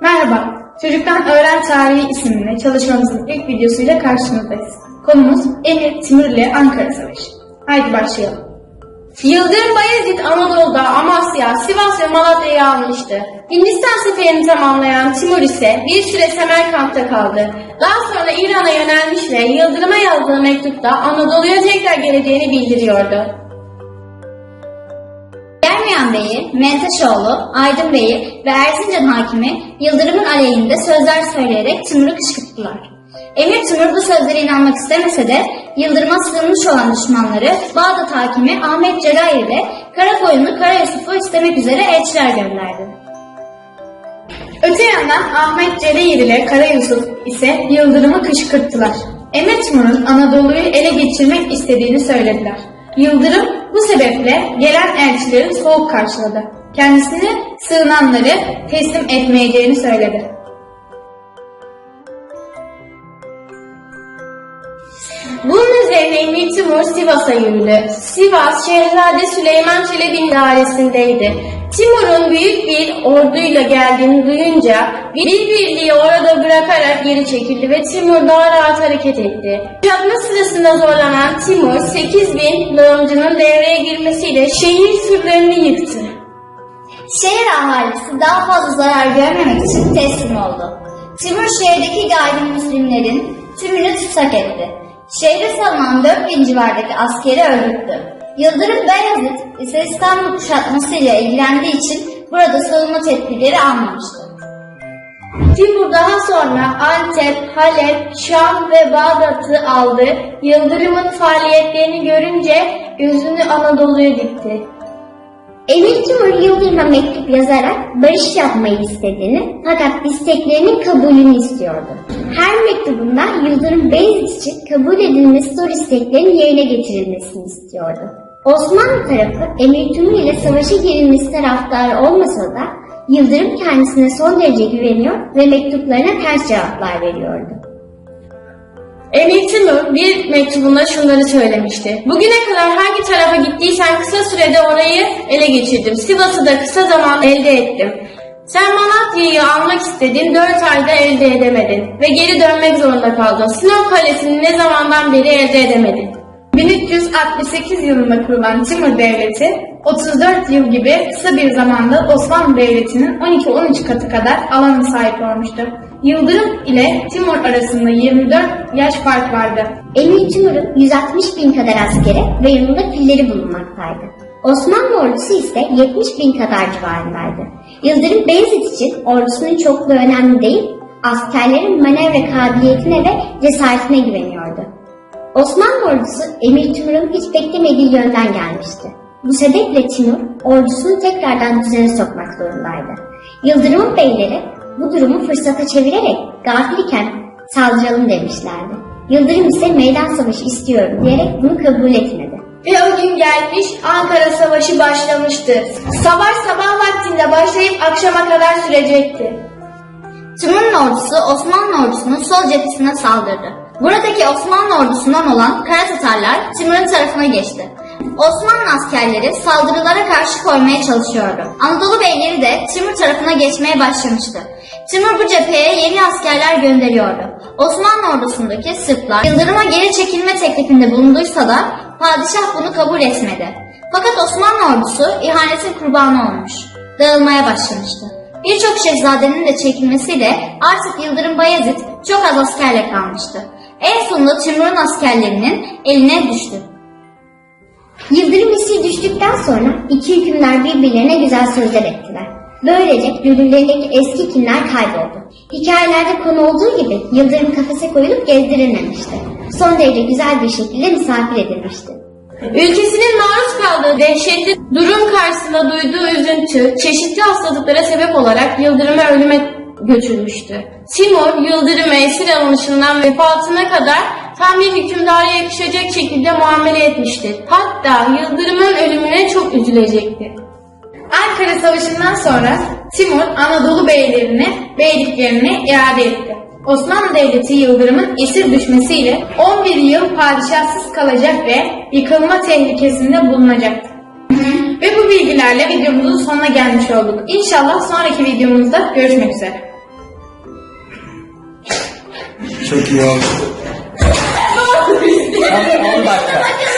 Merhaba, Çocuktan Öğren Tarihi isimli çalışmamızın ilk videosuyla karşınızdayız. Konumuz Emir Timur ile Ankara Savaşı. Haydi başlayalım. Yıldırım Bayezid Anadolu'da Amasya, Sivas ve Malatya'yı almıştı. Hindistan seferini tamamlayan Timur ise bir süre Semerkant'ta kaldı. Daha sonra İran'a yönelmiş ve Yıldırım'a yazdığı mektupta Anadolu'ya tekrar geleceğini bildiriyordu. Germeyan Bey'i, Menteşoğlu, Aydın Bey'i ve Erzincan hakimi Yıldırım'ın aleyhinde sözler söyleyerek Timur'u kışkırttılar. Emir Timur bu sözlere inanmak istemese de Yıldırım'a sığınmış olan düşmanları Bağdat hakimi Ahmet Celayi ile Karakoyunlu Kara Yusuf'u istemek üzere elçiler gönderdi. Öte yandan Ahmet Celil ile Kara Yusuf ise Yıldırım'ı kışkırttılar. Emir Timur'un Anadolu'yu ele geçirmek istediğini söylediler. Yıldırım bu sebeple gelen elçileri soğuk karşıladı. Kendisini sığınanları teslim etmeyeceğini söyledi. Bunun üzerine Emir Timur Sivas'a yürüdü. Sivas, Şehzade Süleyman Çelebi'nin idaresindeydi. Timur'un büyük bir orduyla geldiğini duyunca bir birliği orada bırakarak geri çekildi ve Timur daha rahat hareket etti. Kuşatma sırasında zorlanan Timur 8 bin lağımcının devreye girmesiyle şehir surlarını yıktı. Şehir ahalisi daha fazla zarar görmemek için teslim oldu. Timur şehirdeki gayrimüslimlerin tümünü tutsak etti. Şehre salınan 4000 civardaki askeri öldürdü. Yıldırım Beyazıt ise İstanbul kuşatmasıyla ilgilendiği için burada savunma tedbirleri almamıştı. Timur daha sonra Antep, Halep, Şam ve Bağdat'ı aldı. Yıldırım'ın faaliyetlerini görünce gözünü Anadolu'ya dikti. Emir Timur Yıldırım'a mektup yazarak barış yapmayı istediğini fakat isteklerinin kabulünü istiyordu. Her mektubunda Yıldırım Beyazıt için kabul edilmesi zor isteklerin yerine getirilmesini istiyordu. Osmanlı tarafı Emir Timur ile savaşa girilmesi taraftarı olmasa da Yıldırım kendisine son derece güveniyor ve mektuplarına ters cevaplar veriyordu. Emir Timur bir mektubunda şunları söylemişti. Bugüne kadar hangi tarafa gittiysen kısa sürede orayı ele geçirdim. Sivas'ı da kısa zaman elde ettim. Sen Malatya'yı almak istedin, dört ayda elde edemedin ve geri dönmek zorunda kaldın. Sinop Kalesi'ni ne zamandan beri elde edemedin. 1368 yılında kurulan Timur Devleti, 34 yıl gibi kısa bir zamanda Osmanlı Devleti'nin 12-13 katı kadar alana sahip olmuştu. Yıldırım ile Timur arasında 24 yaş fark vardı. Emir Timur'un 160 bin kadar askeri ve yanında pilleri bulunmaktaydı. Osmanlı ordusu ise 70 bin kadar civarındaydı. Yıldırım Beyazıt için ordusunun çokluğu önemli değil, askerlerin manevra kabiliyetine ve cesaretine güveniyordu. Osmanlı ordusu Emir Timur'un hiç beklemediği yönden gelmişti. Bu sebeple Timur ordusunu tekrardan düzene sokmak zorundaydı. Yıldırım'ın beyleri bu durumu fırsata çevirerek gafil iken saldıralım demişlerdi. Yıldırım ise meydan savaşı istiyorum diyerek bunu kabul etmedi. Ve o gün gelmiş Ankara Savaşı başlamıştı. Savaş sabah vaktinde başlayıp akşama kadar sürecekti. Timur'un ordusu Osmanlı ordusunun sol cephesine saldırdı. Buradaki Osmanlı ordusundan olan Kara Tatarlar Timur'un tarafına geçti. Osmanlı askerleri saldırılara karşı koymaya çalışıyordu. Anadolu beyleri de Timur tarafına geçmeye başlamıştı. Timur bu cepheye yeni askerler gönderiyordu. Osmanlı ordusundaki Sırplar Yıldırım'a geri çekilme teklifinde bulunduysa da padişah bunu kabul etmedi. Fakat Osmanlı ordusu ihanetin kurbanı olmuş. Dağılmaya başlamıştı. Birçok şehzadenin de çekilmesiyle artık Yıldırım Bayezid çok az askerle kalmıştı. En sonunda Timur'un askerlerinin eline düştü. Yıldırım esir düştükten sonra iki hükümdar birbirlerine güzel sözler ettiler. Böylece gönüllerindeki eski kinler kayboldu. Hikayelerde konu olduğu gibi Yıldırım kafese koyulup gezdirilmemişti. Son derece güzel bir şekilde misafir edilmişti. Ülkesinin maruz kaldığı dehşetli durum karşısında duyduğu üzüntü, çeşitli hastalıklara sebep olarak Yıldırım'ı ölüme götürmüştü. Timur, Yıldırım'a esir alınışından vefatına kadar tam bir hükümdara yakışacak şekilde muamele etmişti. Hatta Yıldırım'ın ölümüne çok üzülecekti. Ankara Savaşı'ndan sonra Timur Anadolu beylerini, beyliklerini iade etti. Osmanlı Devleti Yıldırım'ın esir düşmesiyle 11 yıl padişahsız kalacak ve yıkılma tehlikesinde bulunacaktı. Ve bu bilgilerle videomuzun sonuna gelmiş olduk. İnşallah sonraki videomuzda görüşmek üzere. Çok iyi oldu. 我们不打。